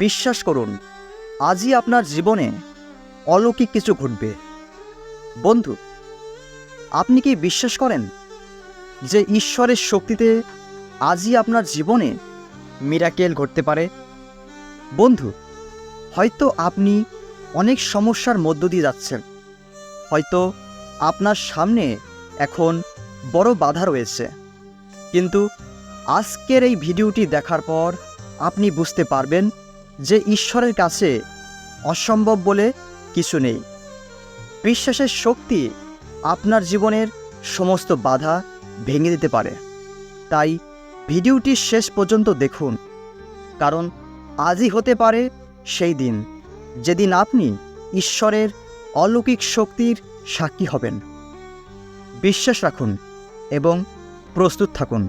বিশ্বাস করুন, আজই আপনার জীবনে অলৌকিক কিছু ঘটবে। বন্ধু, আপনি কি বিশ্বাস করেন যে ঈশ্বরের শক্তিতে আজই আপনার জীবনে মিরাকেল ঘটতে পারে? বন্ধু, হয়তো আপনি অনেক সমস্যার মধ্য দিয়ে যাচ্ছেন। হয়তো আপনার সামনে এখন বড় বাধা রয়েছে। কিন্তু আজকের এই ভিডিওটি দেখার পর আপনি বুঝতে পারবেন যে ঈশ্বরের কাছে অসম্ভব বলে কিছু নেই। বিশ্বাসের শক্তি আপনার জীবনের সমস্ত বাধা ভেঙে দিতে পারে। তাই ভিডিওটি শেষ পর্যন্ত দেখুন, কারণ আজই হতে পারে সেই দিন, যেদিন আপনি ঈশ্বরের অলৌকিক শক্তির সাক্ষী হবেন। বিশ্বাস রাখুন এবং প্রস্তুত থাকুন।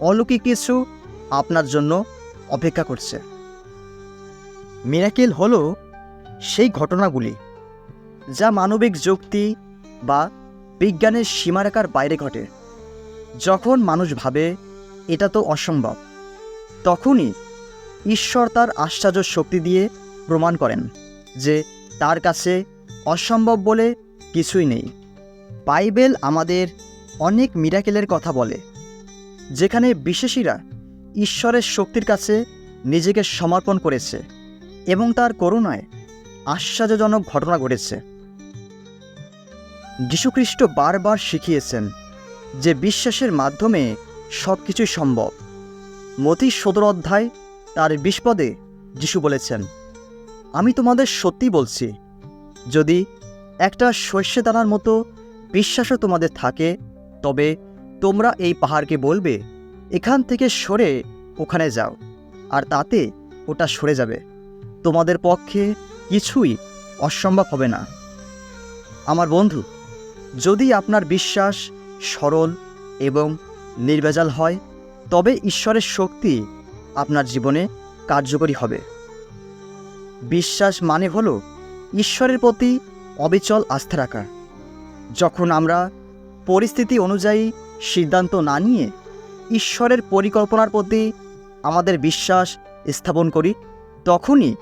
অলৌকিক কিছু আপনার জন্য অপেক্ষা করছে। মিরাকেল হলো সেই ঘটনাগুলি যা মানবিক যুক্তি বা বিজ্ঞানের সীমারেখার বাইরে ঘটে। যখন মানুষ ভাবে এটা তো অসম্ভব, তখনই ঈশ্বর তার আশ্চর্য শক্তি দিয়ে প্রমাণ করেন যে তার কাছে অসম্ভব বলে কিছুই নেই। বাইবেল আমাদের অনেক মিরাকেলের কথা বলে, যেখানে বিশেষীরা ঈশ্বরের শক্তির কাছে নিজেকে সমর্পণ করেছে। এবং তার করুণায় আশ্চর্যজনক ঘটনা ঘটেছে। যীশুখ্রিস্ট বারবার শিখিয়েছেন যে বিশ্বাসের মাধ্যমে সব কিছুই সম্ভব। মতি সদর অধ্যায় তার বিস্পদে যিশু বলেছেন, আমি তোমাদের সত্যি বলছি, যদি একটা শস্যে দানার মতো বিশ্বাসও তোমাদের থাকে, তবে তোমরা এই পাহাড়কে বলবে, এখান থেকে সরে ওখানে যাও, আর তাতে ওটা সরে যাবে তোমাদের পক্ষে কিছুই অসম্ভব হবে না। আমার বন্ধু, যদি আপনার বিশ্বাস সরল এবং নির্ভেজাল হয়, তবে ঈশ্বরের শক্তি আপনার জীবনে কার্যকরী হবে। বিশ্বাস মানে হলো ঈশ্বরের প্রতি অবিচল আস্থা রাখা। যখন আমরা পরিস্থিতি অনুযায়ী সিদ্ধান্ত না নিয়ে ঈশ্বরের পরিকল্পনার প্রতি আমাদের বিশ্বাস স্থাপন করি, তখনই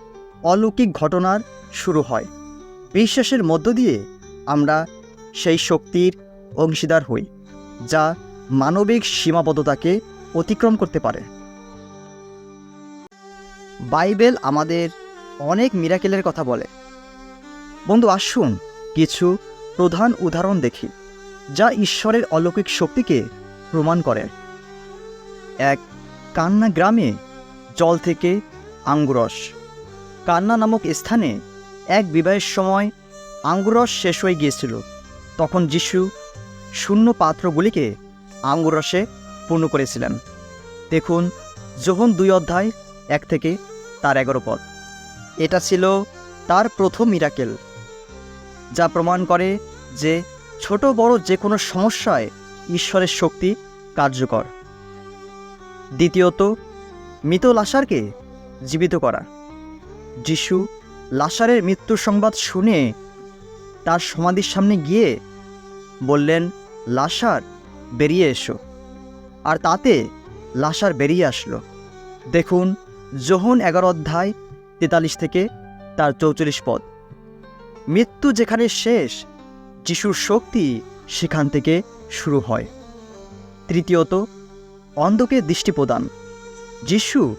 অলৌকিক ঘটনার শুরু হয়। বিশ্বাসের মধ্য দিয়ে আমরা সেই শক্তির অংশীদার হই, যা মানবিক সীমাবদ্ধতাকে অতিক্রম করতে পারে। বাইবেল আমাদের অনেক মিরাকেলের কথা বলে। বন্ধু, আসুন কিছু প্রধান উদাহরণ দেখি, যা ঈশ্বরের অলৌকিক শক্তিকে প্রমাণ করে। এক, কান্না গ্রামে জল থেকে আঙ্গুরস। কান্না নামক স্থানে এক বিবাহের সময় আঙ্গুরস শেষ হয়ে গিয়েছিল। তখন যিশু শূন্য পাত্রগুলিকে আঙ্গুরসে পূর্ণ করেছিলেন। দেখুন যোহন দুই অধ্যায় এক থেকে তার এগারো পদ। এটা ছিল তার প্রথম মিরাকেল, যা প্রমাণ করে যে ছোট বড় যে কোনো সমস্যায় ঈশ্বরের শক্তি কার্যকর। দ্বিতীয়ত, মৃত লাসারকে জীবিত করা। যিশু লাসারের মৃত্যুর সংবাদ শুনে তার সমাধির সামনে গিয়ে বললেন, লাসার, বেরিয়ে এসো। আর তাতে লাসার বেরিয়ে আসলো। দেখুন যোহন এগারো অধ্যায় তেতাল্লিশ থেকে তার চৌচল্লিশ পদ। মৃত্যু যেখানে শেষ, যিশুর শক্তি সেখান থেকে শুরু হয়। তৃতীয়ত, অন্ধকে দৃষ্টি প্রদান। যিশু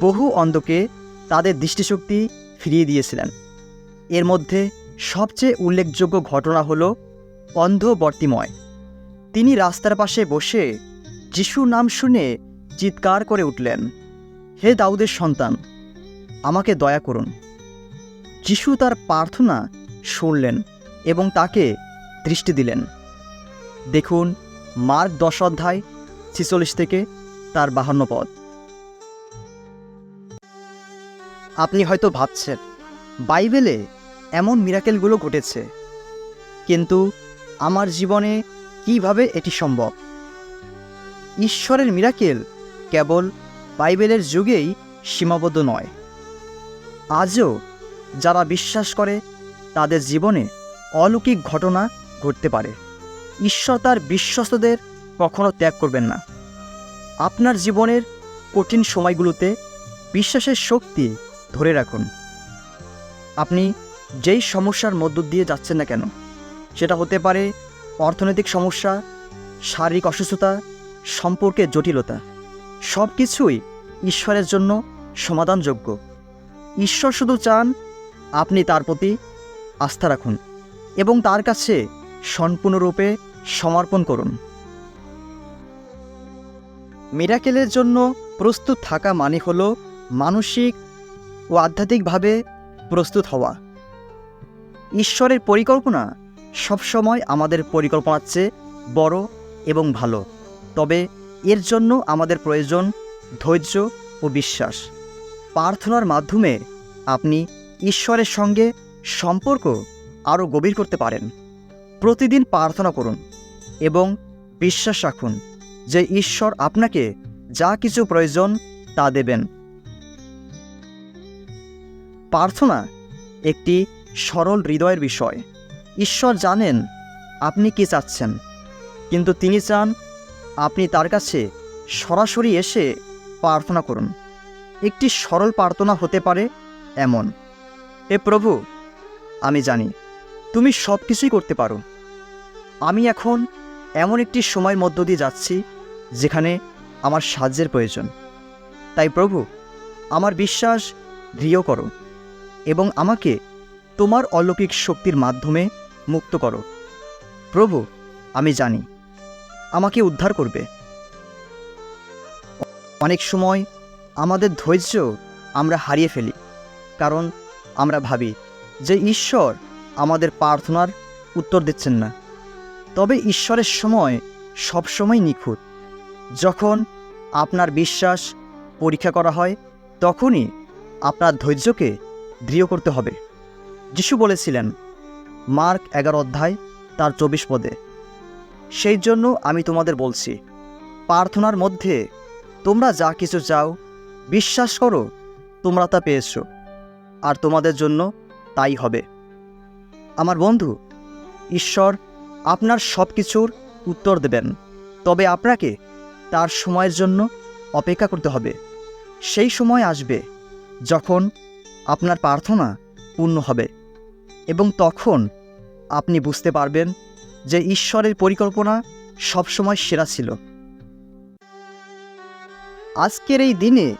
বহু অন্ধকে তাদের দৃষ্টিশক্তি ফিরিয়ে দিয়েছিলেন। এর মধ্যে সবচেয়ে উল্লেখযোগ্য ঘটনা হল অন্ধ বর্তিময় তিনি রাস্তার পাশে বসে যিশু নাম শুনে চিৎকার করে উঠলেন, হে দাউদের সন্তান, আমাকে দয়া করুন। যিশু তার প্রার্থনা শুনলেন এবং তাকে দৃষ্টি দিলেন। দেখুন, মার্ক দশ অধ্যায় ছিচল্লিশ থেকে তার বাহান্ন পদ। আপনি হয়তো ভাবছেন, বাইবেলে এমন মিরাকেলগুলো ঘটেছে। কিন্তু আমার জীবনে কীভাবে এটি সম্ভব? ঈশ্বরের মিরাকেল কেবল বাইবেলের যুগেই সীমাবদ্ধ নয়। আজও যারা বিশ্বাস করে, তাদের জীবনে অলৌকিক ঘটনা ঘটতে পারে। ঈশ্বর তার বিশ্বস্তদের কখনো ত্যাগ করবেন না। আপনার জীবনের কঠিন সময়গুলোতে বিশ্বাসের শক্তি ধরে রাখুন। আপনি যেই সমস্যার মধ্য দিয়ে যাচ্ছেন না কেন, সেটা হতে পারে অর্থনৈতিক সমস্যা, শারীরিক অসুস্থতা, সম্পর্কে জটিলতা সব কিছুই ঈশ্বরের জন্য সমাধানযোগ্য। ঈশ্বর শুধু চান আপনি তার প্রতি আস্থা রাখুন এবং তার কাছে সম্পূর্ণরূপে সমর্পণ করুন। মিরাকেলের জন্য প্রস্তুত থাকা মানে হল মানসিক ও আধ্যাত্মিকভাবে প্রস্তুত হওয়া। ঈশ্বরের পরিকল্পনা সবসময় আমাদের পরিকল্পনার চেয়ে বড় এবং ভালো। তবে এর জন্য আমাদের প্রয়োজন ধৈর্য ও বিশ্বাস। প্রার্থনার মাধ্যমে আপনি ঈশ্বরের সঙ্গে সম্পর্ক আরও গভীর করতে পারেন। প্রতিদিন প্রার্থনা করুন এবং বিশ্বাস রাখুন যে ঈশ্বর আপনাকে যা কিছু প্রয়োজন তা দেবেন। প্রার্থনা একটি সরল হৃদয়ের বিষয়। ঈশ্বর জানেন আপনি কি চাচ্ছেন, কিন্তু তিনি চান আপনি তার কাছে সরাসরি এসে প্রার্থনা করুন। একটি সরল প্রার্থনা হতে পারে এমন, হে প্রভু, আমি জানি তুমি সব কিছুই করতে পারো। আমি এখন এমন একটি সময়ের মধ্য দিয়ে যাচ্ছি যেখানে আমার সাহায্যের প্রয়োজন। তাই প্রভু, আমার বিশ্বাস দৃঢ় করো। এবং আমাকে তোমার অলৌকিক শক্তির মাধ্যমে মুক্ত করো। প্রভু, আমি জানি, আমাকে উদ্ধার করবে। অনেক সময় আমাদের ধৈর্য আমরা হারিয়ে ফেলি, কারণ আমরা ভাবি যে ঈশ্বর আমাদের প্রার্থনার উত্তর দিচ্ছেন না। তবে ঈশ্বরের সময় সবসময় নিখুঁত। যখন আপনার বিশ্বাস পরীক্ষা করা হয়, তখনই আপনার ধৈর্যকে দৃঢ় করতে হবে। যিশু বলেছিলেন, মার্ক এগারো অধ্যায়, তার চব্বিশ পদে, সেই জন্য আমি তোমাদের বলছি, প্রার্থনার মধ্যে তোমরা যা কিছু চাও, বিশ্বাস করো, তোমরা তা পেয়েছ, আর তোমাদের জন্য তাই হবে। আমার বন্ধু, ঈশ্বর আপনার সব কিছুর উত্তর দেবেন, তবে আপনাকে তার সময়ের জন্য অপেক্ষা করতে হবে। সেই সময় আসবে যখন আপনার প্রার্থনা পূর্ণ হবে এবং তখন আপনি বুঝতে পারবেন যে ঈশ্বরের পরিকল্পনা সবসময় সেরা ছিল। আজকের এই দিনে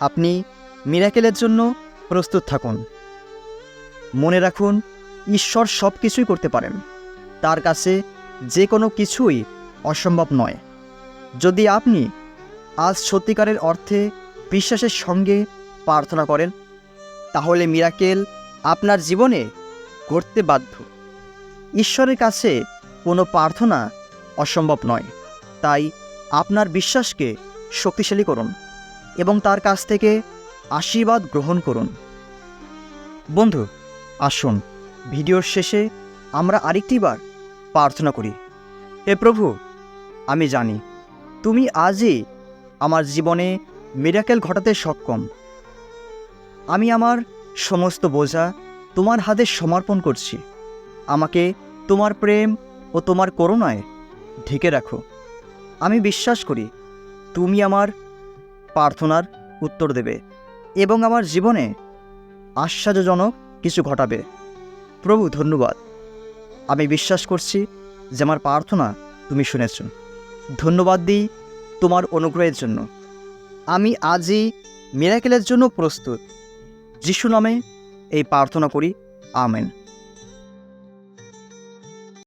আপনি মিরাকেলের জন্য প্রস্তুত থাকুন। মনে রাখুন, ঈশ্বর সব কিছুই করতে পারেন। তার কাছে যে কোনো কিছুই অসম্ভব নয়। যদি আপনি আজ সত্যিকারের অর্থে বিশ্বাসের সঙ্গে প্রার্থনা করেন তাহলে মিরাকেল আপনার জীবনে ঘটতে বাধ্য। ঈশ্বরের কাছে কোনো প্রার্থনা অসম্ভব নয়। তাই আপনার বিশ্বাসকে শক্তিশালী করুন এবং তার কাছ থেকে আশীর্বাদ গ্রহণ করুন। বন্ধু, আসুন, ভিডিওর শেষে আমরা আরেকটিবার প্রার্থনা করি। হে প্রভু, আমি জানি তুমি আজই আমার জীবনে মিরাকেল ঘটাতে সক্ষম। আমি আমার সমস্ত বোঝা তোমার হাতে সমর্পণ করছি। আমাকে তোমার প্রেম ও তোমার করুণায় ঢেকে রাখো। আমি বিশ্বাস করি, তুমি আমার প্রার্থনার উত্তর দেবে এবং আমার জীবনে আশ্চর্যজনক কিছু ঘটাবে। প্রভু, ধন্যবাদ। আমি বিশ্বাস করছি যে আমার প্রার্থনা তুমি শুনেছ। ধন্যবাদ দিই তোমার অনুগ্রহের জন্য। আমি আজই মিরাকেলের জন্য প্রস্তুত। যিশু নামে এই প্রার্থনা করি আমেন।